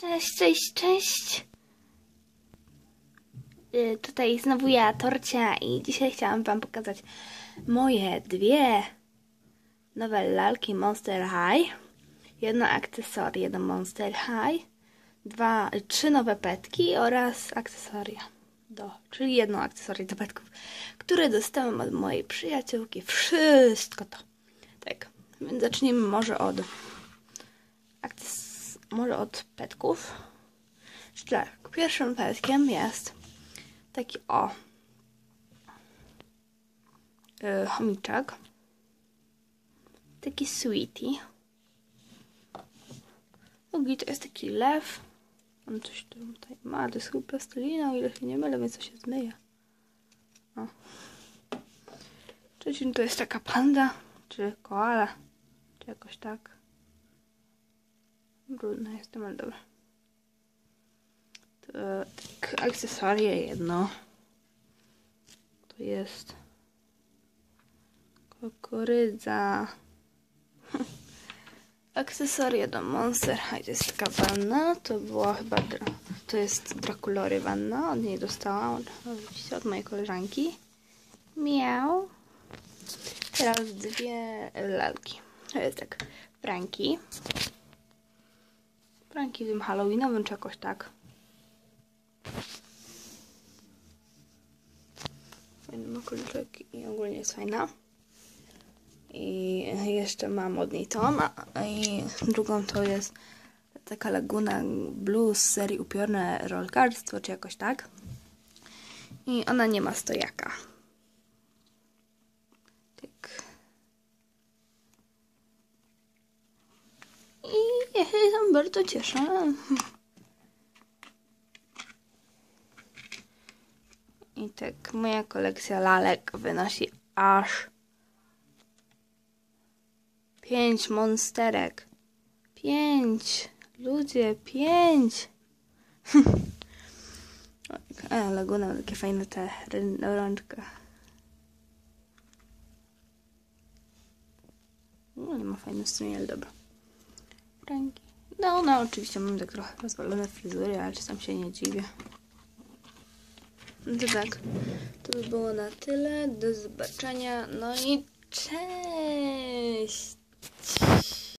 Cześć, cześć, cześć. Y, Tutaj znowu ja, Torcia, i dzisiaj chciałam Wam pokazać moje dwie nowe lalki Monster High. Jedno akcesorie do Monster High, dwa, trzy nowe petki oraz akcesoria do, czyli jedno akcesorie do petków, które dostałam od mojej przyjaciółki. Wszystko to. Tak, więc zacznijmy może od może od petków. Tak, pierwszym petkiem jest taki o yy, chomiczek. Taki sweetie. Drugi to jest taki lew. On coś tu tutaj ma, to jest plastelina, o ile się nie mylę, więc to się zmyje. O. Trzeci to jest taka panda, czy koala, czy jakoś tak. Brudna jestem, ale dobra. To tak, akcesorie jedno. To jest kukurydza. Akcesoria do Monster High to jest taka wanna. To była chyba, to jest Draculory wanna. Od niej dostałam, oczywiście od mojej koleżanki. Miał. Teraz dwie lalki. To jest tak, Franki. Tym halloweenowym czy jakoś tak. Fajny ma kolczyk i ogólnie jest fajna. I jeszcze mam od niej tą, a i drugą to jest taka Laguna Blues z serii Upiorne Rolkarstwo, czy jakoś tak. I ona nie ma stojaka. Tak. I ja się tam bardzo cieszę. I tak moja kolekcja lalek wynosi aż pięć monsterek. Pięć. Ludzie, pięć. A, Laguna, takie fajne te rączka. No, nie ma fajnych stronie, ale dobra. No, no, oczywiście mam tak trochę rozwalone fryzury, ale czy tam się nie dziwię. No to tak, to by było na tyle. Do zobaczenia. No i cześć!